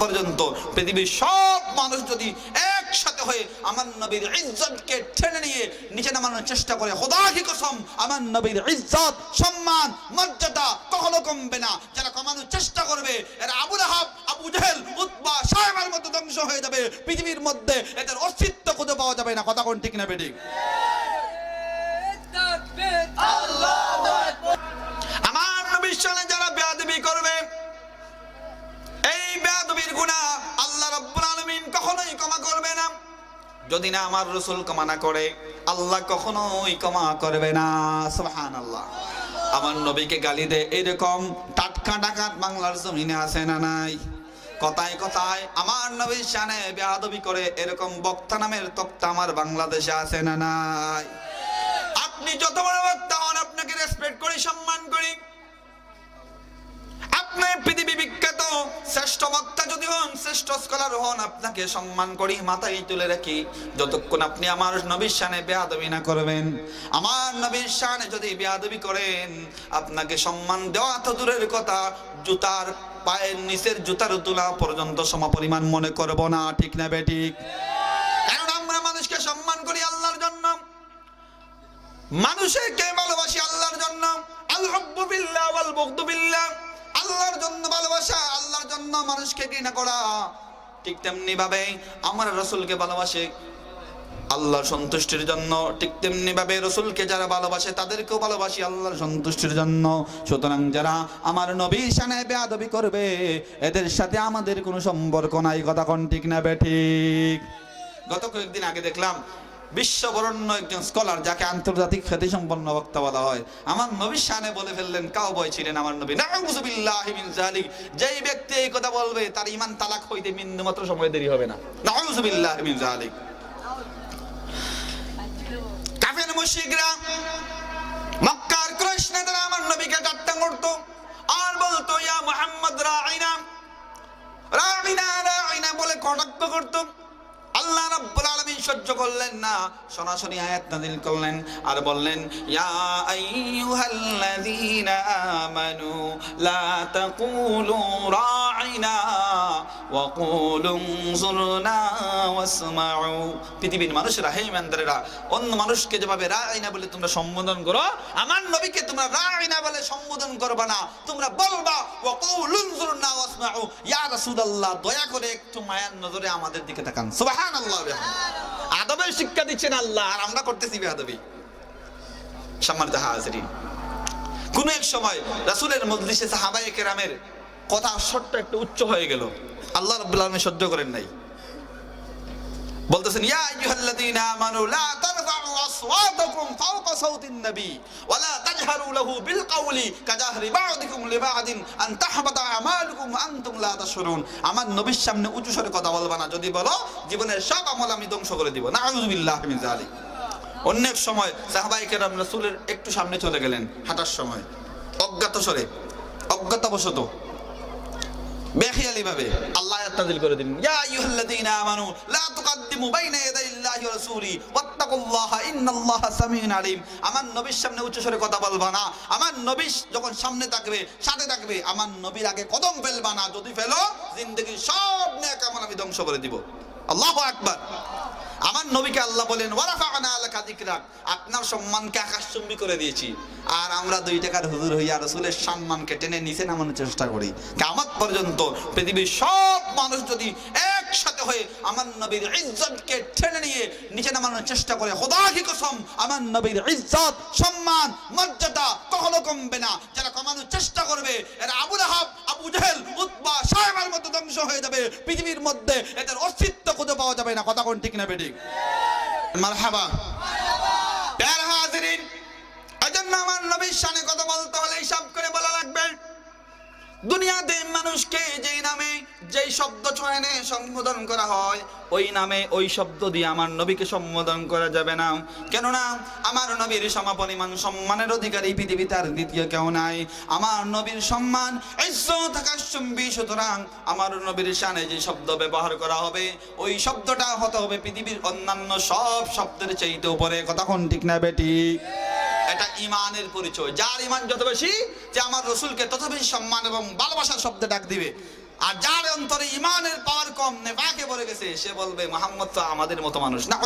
পর্যন্ত পৃথিবীর সব মানুষ যদি একসাথে হয়ে আমার নবীর ইজ্জতকে টেনে নিয়ে নিচে নামানোর চেষ্টা করে খোদা কি কসম আমার নবীর ইজ্জত সম্মান মর্যাদা কখনো কমবে না। যারা কমানোর চেষ্টা করবে এরা Abu Lahab Abu Jahl Utba সাহেবের মতো ধ্বংস হয়ে যাবে। পৃথিবীর মধ্যে এদের অস্তিত্ব খুঁজে পাওয়া যাবে না। কথা কোন ঠিক না বেঠিক? আমার নবীর সামনে যারা বেয়াদবি করবে এই আল্লাহ রাব্বুল কখনোই ক্ষমা করবে না। যদি না আমার রসুল ক্ষমা না করে, আল্লাহ কখনোই ক্ষমা করবে না। সুবহানাল্লাহ। আমার নবীকে গালি দে, এরকম টাটকা ডাকাত বাংলার জমিনে আছে না নাই? কথায় কথায় আমার নবীর শানে বেয়াদবি করে এরকম বক্তা নামের তক্তা আমার বাংলাদেশে আছে না নাই? আপনি যত বড় বক্তা হন, আপনাকে রেসপেক্ট করি, সম্মান করি আপনি পৃথিবী বিখ্যাত শ্রেষ্ঠ বক্তা যদি হন শ্রেষ্ঠ স্কলার হন, আপনাকে সম্মান করি, মাথায় তুলে রাখি, যতক্ষণ আপনি আমার নবীর শানে বেয়াদবি না করবেন। আমার নবীর শানে যদি বেয়াদবি করেন, আপনাকে সম্মান দেওয়া তো দূরের কথা, জুতার পায়ের নিচের জুতার তোলা পর্যন্ত সমপরিমাণ মনে করব না, ঠিক না বেঠিক কারণ আমরা মানুষকে সম্মান করি আল্লাহর জন্য। মানুষকে ভালোবাসি আল্লাহর জন্য। আল্লাহ বিল্লাহ ওয়াল বুগদু বিল্লাহ। আল্লাহর জন্য ভালোবাসা, আল্লাহর জন্য মানুষকে ঘৃণা করা। ঠিক তেমনি ভাবে আমার রসুলকে ভালোবাসে। আল্লাহর সন্তুষ্টির জন্য ঠিক তেমনি ভাবে রসুলকে যারা ভালোবাসে, তাদেরকেও ভালোবাসি আল্লাহর সন্তুষ্টির জন্য। সুতরাং যারা আমার নবীর শানে বেয়াদবি করবে, এদের সাথে আমাদের কোনো সম্পর্ক নাই। কথা কোন ঠিক না বে ঠিক? গত কয়েকদিন আগে দেখলাম বিশ্ববরণ্য একজন স্কলার যাকে আন্তর্জাতিক খ্যাতি সম্পন্ন বক্তা বলা হয়। আমার নবী শানে বলে ফেললেন কাউ বয় ছিলেন আমার নবী। নাউজুবিল্লাহি মিন জালিক যেই ব্যক্তি এই কথা বলবে, তার ইমান তালাক হইতে বিন্দু মাত্র সময় দেরি হবে না। কাফের মুশরিকরা মক্কার নেতারা আমার নবীকে ঠাট্টা করতো আর বলতো, ইয়া মুহাম্মদ বলে কটাক্ষ করতো। আল্লাহ রাব্বুল সহ্য করলেন না। সরাসরি আয়াত নাযিল করলেন আর বললেন, ইয়া আইয়ুহাল্লাযীনা আমানু, লা তাকুলু ওয়া কুলু যুরনা ওয়াসমাউ। পৃথিবীর মানুষেরা, হে ইমানদারেরা, অন্য মানুষকে যেভাবে রাইনা বলে তোমরা সম্বোধন করো, আমার নবীকে তোমরা রাইনা বলে সম্বোধন করবা না। তোমরা বলবা, ওয়া কুলু যুরনা ইয়া রাসূলুল্লাহ দয়া করে একটু মায়ার নজরে আমাদের দিকে তাকান। সুবহানাল্লাহ আদবের শিক্ষা দিচ্ছেন আল্লাহ আর আমরা করতেছি সম্মানিত হাজরিন কোন এক সময় রাসূলের মজলিসে সাহাবায়ে কেরামের কথা শটটা একটু উচ্চ হয়ে গেল। আল্লাহ রাব্বুল আলামিন সহ্য করেন নাই। বলতেছেন ইয়া আইয়ুহাল্লাযীনা আমানু লা তারফাউ আমার নবীর সামনে উঁচু স্বরে কথা বলবা না, যদি বলো জীবনের সব আমল আমি ধ্বংস করে দিব। যালিক। অনেক সময় সাহাবায়ে কেরাম রাসূলের একটু সামনে চলে গেলেন, হাঁটার সময়। অজ্ঞাত স্বরে, অজ্ঞাতবশত। বেখিয়ালি ভাবে আল্লাহ আয়াত করে দিলেন। ইয়া আইয়ুহাল্লাযীনা আমানু, লা তুকাদ্দিমু বাইনা ইয়াদাইল্লাহি ওয়া রাসূলি, ওয়াত্তাকুল্লাহা ইন্নাল্লাহা সামিউন আমার নবীর সামনে উচ্চ স্বরে কথা বলবা না। আমার নবী যখন সামনে থাকবে, সাথে থাকবে, আমার নবীর আগে কদম ফেলবা না। যদি ফেলো, জিন্দেগীর সব নেক আমল আমি ধ্বংস করে দিব। আল্লাহু আকবার। আমার নবীকে আল্লাহ বলেন, ওয়ারাফানা আলাকা যিকরাক আপনার সম্মানকে আকাশচুম্বী করে দিয়েছি। আর আমরা দুই টাকার হুজুর হইয়া রসুলের সম্মানকে টেনে নিচে নামানোর চেষ্টা করি। কামাত পর্যন্ত পৃথিবীর সব মানুষ যদি একসাথে হয়ে আমার নবীর ইজ্জতকে টেনে নিয়ে নিচে নামানোর চেষ্টা করে খোদা কি কসম, আমার নবীর ইজ্জত, সম্মান, মর্যাদা কখনো কমবে না যারা কমানোর চেষ্টা করবে এরা Abu Lahab Abu Jahl Utba সাহেবের মতো ধ্বংস হয়ে যাবে পৃথিবীর মধ্যে এদের অস্তিত্ব খুঁজে পাওয়া যাবে না কথা কোন ঠিক না বেডিক মারহাবা। আমার নবীর সানে কথা বলতে হলে সব করে বলা লাগবে দুনিয়াতে মানুষকে যেই নামে, যেই শব্দ চয়নে সম্বোধন করা হয়, ওই নামে ওই শব্দ দিয়ে আমার নবীকে সম্বোধন করা যাবে না। কেননা, আমার নবীর সমপরিমাণ সম্মানের অধিকারী পৃথিবীতে আর দ্বিতীয় কেউ নাই। আমার নবীর সম্মান সুতরাং আমার নবীর সানে যে শব্দ ব্যবহার করা হবে, ওই শব্দটা হতে হবে পৃথিবীর অন্যান্য সব শব্দের চাইতে উপরে। কতক্ষণ ঠিক না বেটি এটা ইমানের পরিচয়। যার ইমান যত বেশি যে আমার রসুলকে তত বেশি সম্মান এবং ভালোবাসার শব্দে ডাক দিবে। আর যার অন্তরে ইমানের পাওয়ার কম নেবাকে বলে গেছে, সে বলবে, মোহাম্মদ তো আমাদের মতো মানুষ। না